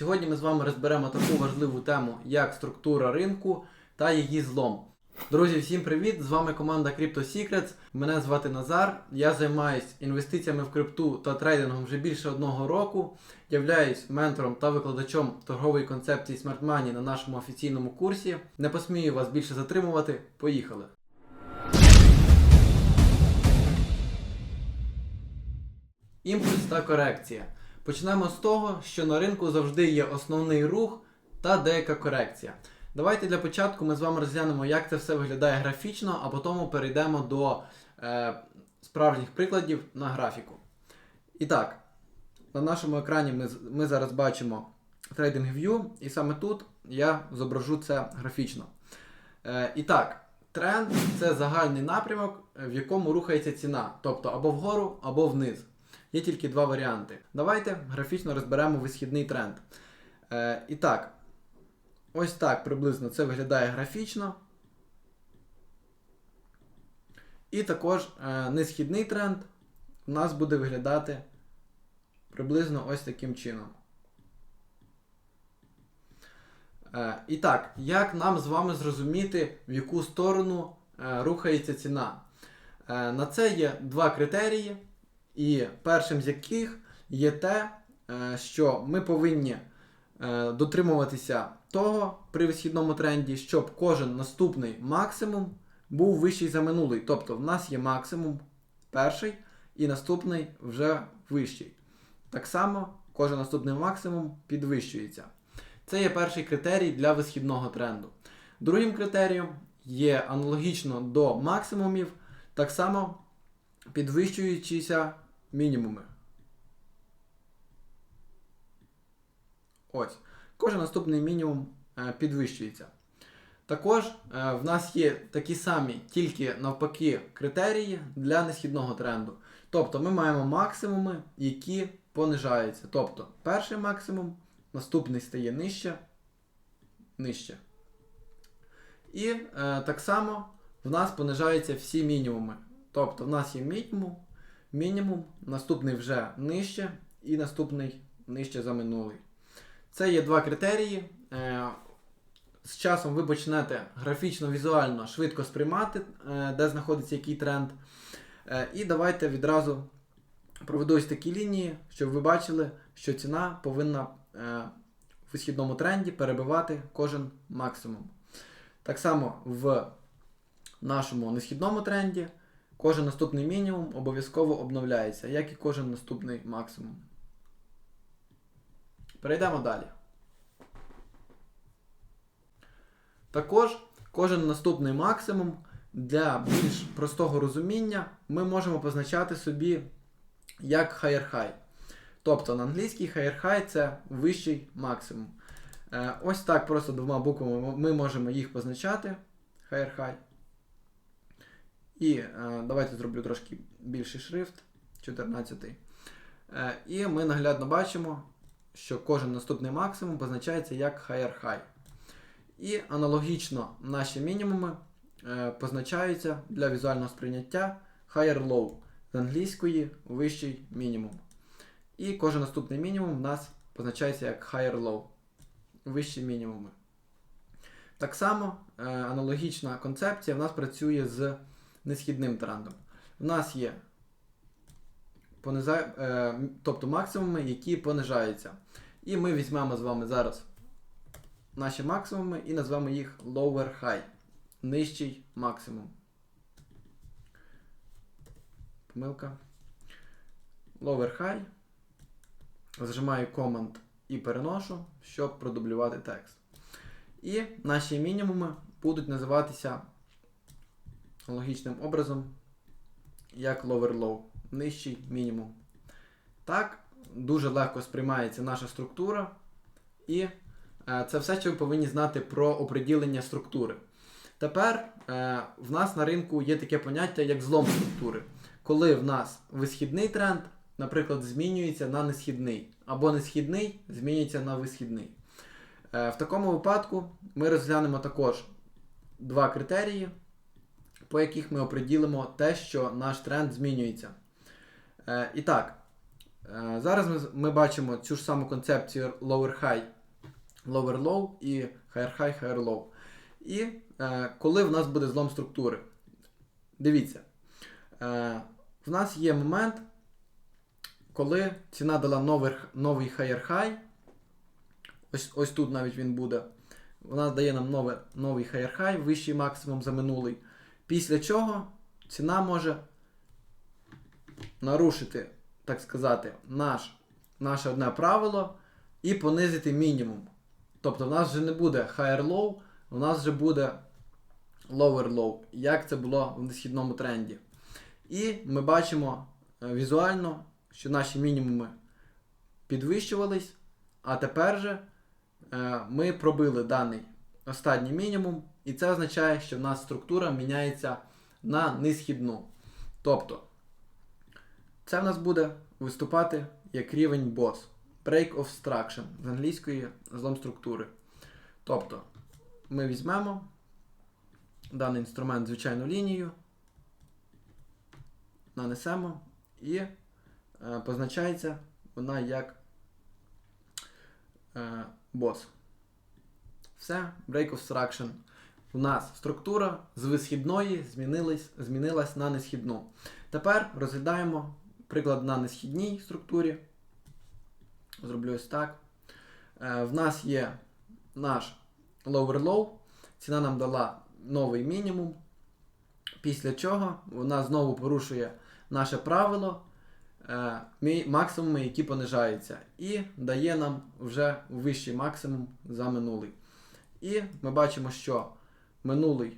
Сьогодні ми з вами розберемо таку важливу тему, як структура ринку та її злом. Друзі, всім привіт! З вами команда Crypto Secrets. Мене звати Назар. Я займаюсь інвестиціями в крипту та трейдингом вже більше одного року. Являюсь ментором та викладачом торгової концепції Smart Money на нашому офіційному курсі. Не посмію вас більше затримувати. Поїхали! Імпульс та корекція. Почнемо з того, що на ринку завжди є основний рух та деяка корекція. Давайте для початку ми з вами розглянемо, як це все виглядає графічно, а потім перейдемо до е, справжніх прикладів на графіку. І так, на нашому екрані ми, ми зараз бачимо TradingView, і саме тут я зображу це графічно. Е, і так, тренд це загальний напрямок, в якому рухається ціна, тобто або вгору, або вниз. Є тільки два варіанти. Давайте графічно розберемо висхідний тренд. Е, і так, ось так приблизно це виглядає графічно. І також е, несхідний тренд у нас буде виглядати приблизно ось таким чином. Е, і так, як нам з вами зрозуміти, в яку сторону е, рухається ціна? Е, на це є два критерії. І першим з яких є те, е, що ми повинні е, дотримуватися того при висхідному тренді, щоб кожен наступний максимум був вищий за минулий. Тобто в нас є максимум перший і наступний вже вищий. Так само кожен наступний максимум підвищується. Це є перший критерій для висхідного тренду. Другим критерієм є аналогічно до максимумів, так само підвищуючися мінімуми. Ось. Кожен наступний мінімум е, підвищується. Також е, в нас є такі самі, тільки навпаки, критерії для несхідного тренду. Тобто ми маємо максимуми, які понижаються. Тобто перший максимум, наступний стає нижче, нижче. І е, так само в нас понижаються всі мінімуми. Тобто в нас є мінімум, мінімум, наступний вже нижче і наступний нижче за минулий. Це є два критерії. Е, З часом ви почнете графічно, візуально швидко сприймати, е, де знаходиться який тренд. Е, І давайте відразу проведу ось такі лінії, щоб ви бачили, що ціна повинна в висхідному тренді перебивати кожен максимум. Так само в нашому несхідному тренді кожен наступний мінімум обов'язково обновляється, як і кожен наступний максимум. Перейдемо далі. Також кожен наступний максимум для більш простого розуміння ми можемо позначати собі як higher high. Тобто на англійській higher high це вищий максимум. Е, Ось так просто двома буквами ми можемо їх позначати. Higher high. І е, давайте зроблю трошки більший шрифт, 14. Е, і ми наглядно бачимо, що кожен наступний максимум позначається як higher high. І аналогічно наші мінімуми е, позначаються для візуального сприйняття higher low з англійської вищий мінімум. І кожен наступний мінімум в нас позначається як higher low, вищі мінімуми. Так само аналогічна концепція в нас працює з несхідним трендом. У нас є пониза... е, тобто максимуми, які понижаються. І ми візьмемо з вами зараз наші максимуми і назвемо їх lower high. Нижчий максимум. Помилка. Lower high. Зажимаю Command і переношу, щоб продублювати текст. І наші мінімуми будуть називатися аналогічним образом, як lower low, нижчий мінімум. Так, дуже легко сприймається наша структура, і е, це все, що ви повинні знати про оприділення структури. Тепер е, в нас на ринку є таке поняття, як злом структури. Коли в нас висхідний тренд, наприклад, змінюється на несхідний, або несхідний змінюється на висхідний. Е, в такому випадку ми розглянемо також два критерії, по яких ми оприділимо те, що наш тренд змінюється. Е, і так, Е, Зараз ми, ми бачимо цю ж саму концепцію lower high, lower low і higher high, higher low. І е, коли в нас буде злом структури. Дивіться, е, в нас є момент, коли ціна дала новий, новий higher high. Ось, ось тут навіть він буде. Вона дає нам нове, новий higher high, вищий максимум за минулий. Після чого ціна може нарушити, так сказати, наш, наше одне правило і понизити мінімум. Тобто в нас вже не буде higher low, у нас вже буде lower low, як це було в несхідному тренді. І ми бачимо е, візуально, що наші мінімуми підвищувались, а тепер же е, ми пробили даний останній мінімум, і це означає, що в нас структура міняється на несхідну. Тобто, це в нас буде виступати як рівень BOSS. Break of Struction з англійської злом структури. Тобто, ми візьмемо даний інструмент звичайну лінію, нанесемо і е, позначається вона як е, бос. Все, break of struction. У нас структура з висхідної змінилась, змінилась на несхідну. Тепер розглядаємо приклад на несхідній структурі. Зроблю ось так. Е, в нас є наш lower low. Ціна нам дала новий мінімум. Після чого вона знову порушує наше правило е, максимуми, які понижаються, і дає нам вже вищий максимум за минулий. І ми бачимо, що минулий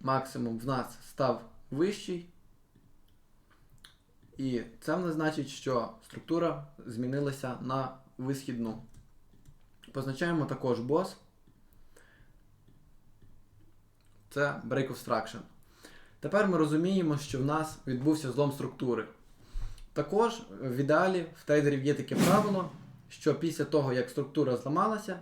максимум в нас став вищий. І це нас значить, що структура змінилася на висхідну. Позначаємо також бос. Це break of struction. Тепер ми розуміємо, що в нас відбувся злом структури. Також в ідеалі в трейдерів є таке правило, що після того, як структура зламалася,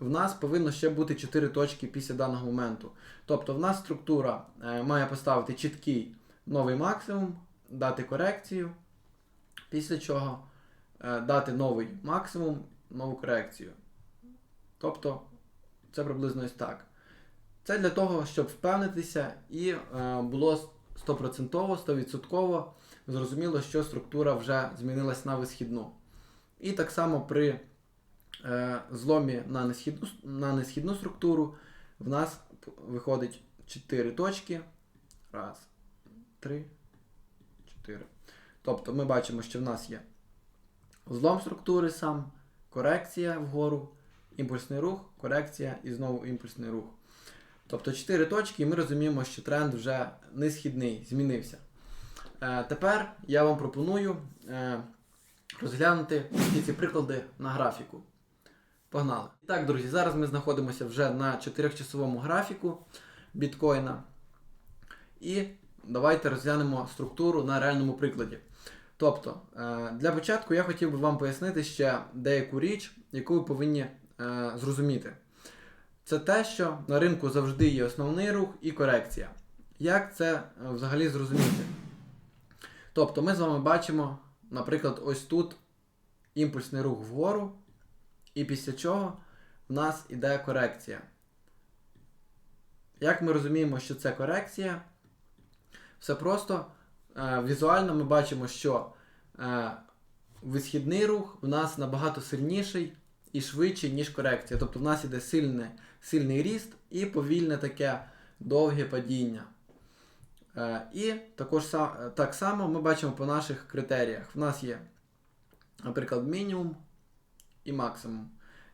в нас повинно ще бути 4 точки після даного моменту. Тобто в нас структура е, має поставити чіткий новий максимум, дати корекцію, після чого е, дати новий максимум, нову корекцію. Тобто це приблизно ось так. Це для того, щоб впевнитися і е, було 100%, 100% зрозуміло, що структура вже змінилась на висхідну. І так само при зломі на несхідну, на несхідну структуру в нас виходить 4 точки. Раз, три, чотири. Тобто ми бачимо, що в нас є злом структури сам, корекція вгору, імпульсний рух, корекція і знову імпульсний рух. Тобто 4 точки, і ми розуміємо, що тренд вже не східний, змінився. Е, тепер я вам пропоную е, розглянути ці приклади на графіку. Погнали. І так, друзі, зараз ми знаходимося вже на 4-часовому графіку біткоїна. І давайте розглянемо структуру на реальному прикладі. Тобто, е, для початку я хотів би вам пояснити ще деяку річ, яку ви повинні е, зрозуміти. Це те, що на ринку завжди є основний рух і корекція. Як це е, взагалі зрозуміти? Тобто ми з вами бачимо, наприклад, ось тут імпульсний рух вгору, і після чого в нас іде корекція. Як ми розуміємо, що це корекція? Все просто е, візуально ми бачимо, що е, висхідний рух в нас набагато сильніший і швидший, ніж корекція. Тобто в нас іде сильне, сильний ріст і повільне таке довге падіння. Е, і також так само ми бачимо по наших критеріях. В нас є, наприклад, мінімум і максимум.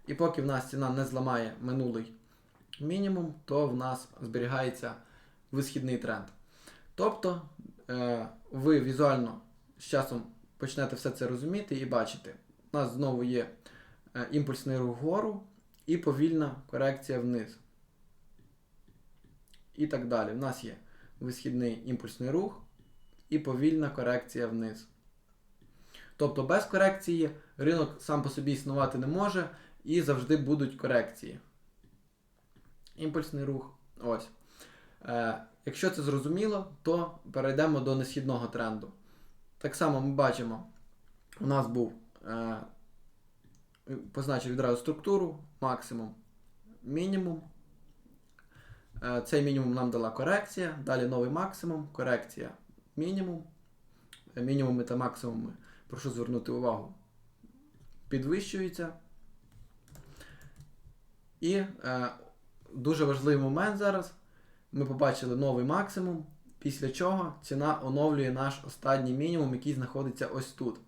І поки в нас ціна не зламає минулий мінімум, то в нас зберігається висхідний тренд. Тобто е, ви візуально з часом почнете все це розуміти і бачити. У нас знову є е, імпульсний рух вгору і повільна корекція вниз. І так далі. У нас є висхідний імпульсний рух і повільна корекція вниз. Тобто без корекції ринок сам по собі існувати не може і завжди будуть корекції. Імпульсний рух. Ось. Е, якщо це зрозуміло, то перейдемо до несхідного тренду. Так само ми бачимо у нас був е, позначив відразу структуру, максимум, мінімум. Е, Цей мінімум нам дала корекція, далі новий максимум, корекція, мінімум. Мінімуми та максимуми, прошу звернути увагу, підвищуються. І е, дуже важливий момент зараз. Ми побачили новий максимум, після чого ціна оновлює наш останній мінімум, який знаходиться ось тут.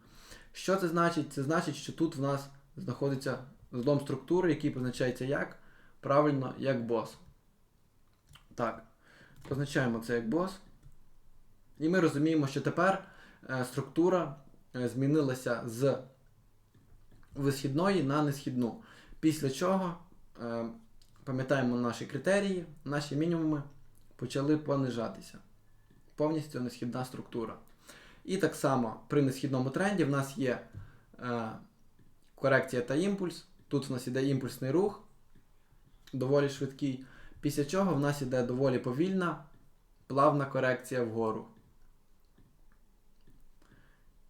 Що це значить? Це значить, що тут в нас знаходиться злом структури, який позначається як? Правильно, як бос. Так, позначаємо це як бос. І ми розуміємо, що тепер е, структура е, змінилася з висхідної на несхідну. Після чого, е, пам'ятаємо наші критерії, наші мінімуми почали понижатися. Повністю несхідна структура. І так само при несхідному тренді в нас є е, корекція та імпульс. Тут в нас іде імпульсний рух, доволі швидкий. Після чого в нас іде доволі повільна, плавна корекція вгору.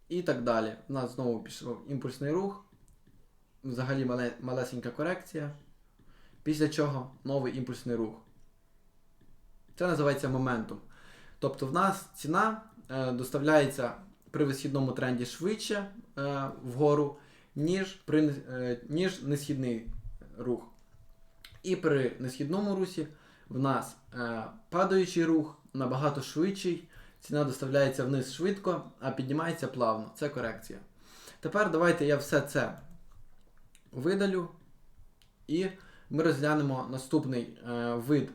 І так далі. У нас знову пішов імпульсний рух, взагалі мале, малесенька корекція. Після чого новий імпульсний рух. Це називається моментум. Тобто в нас ціна е, доставляється при висхідному тренді швидше е, вгору, ніж, при, е, ніж несхідний рух. І при несхідному русі в нас е, падаючий рух набагато швидший, ціна доставляється вниз швидко, а піднімається плавно. Це корекція. Тепер давайте я все це видалю і ми розглянемо наступний е, вид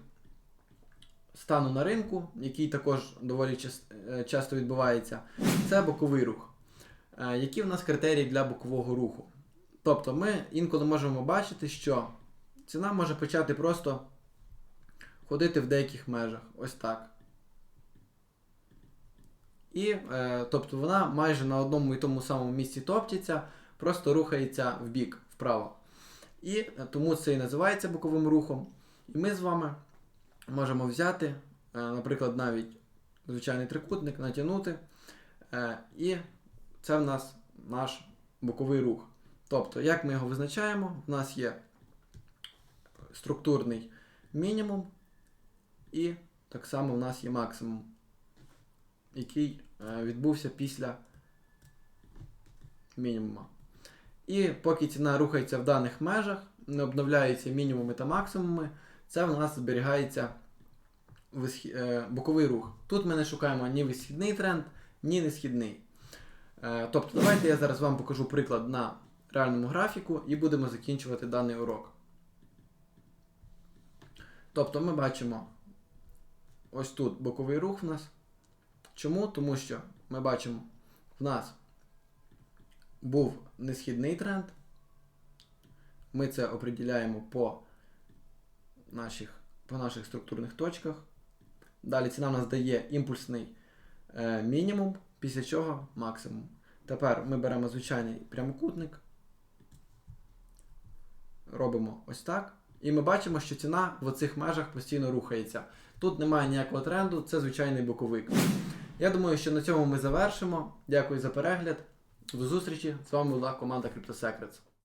стану на ринку, який також доволі е, часто відбувається. Це боковий рух. Е, Які в нас критерії для бокового руху? Тобто ми інколи можемо бачити, що ціна може почати просто ходити в деяких межах. Ось так. І е, тобто вона майже на одному і тому самому місці топтиться, просто рухається в бік, вправо. І е, тому це і називається боковим рухом. І ми з вами можемо взяти, е, наприклад, навіть звичайний трикутник, натягнути. е, І це в нас наш боковий рух. Тобто, як ми його визначаємо, в нас є структурний мінімум, і так само в нас є максимум, який відбувся після мінімума. І поки ціна рухається в даних межах, не обновляються мінімуми та максимуми, це в нас зберігається е, боковий рух. Тут ми не шукаємо ні висхідний тренд, ні несхідний. Е, Тобто, давайте я зараз вам покажу приклад на реальному графіку і будемо закінчувати даний урок. Тобто ми бачимо ось тут боковий рух в нас. Чому? Тому що ми бачимо, в нас був несхідний тренд. Ми це определяємо по наших, по наших структурних точках. Далі ціна в нас дає імпульсний е, мінімум, після чого максимум. Тепер ми беремо звичайний прямокутник, робимо ось так. І ми бачимо, що ціна в оцих межах постійно рухається. Тут немає ніякого тренду, це звичайний боковик. Я думаю, що на цьому ми завершимо. Дякую за перегляд. До зустрічі. З вами була команда CryptoSecrets.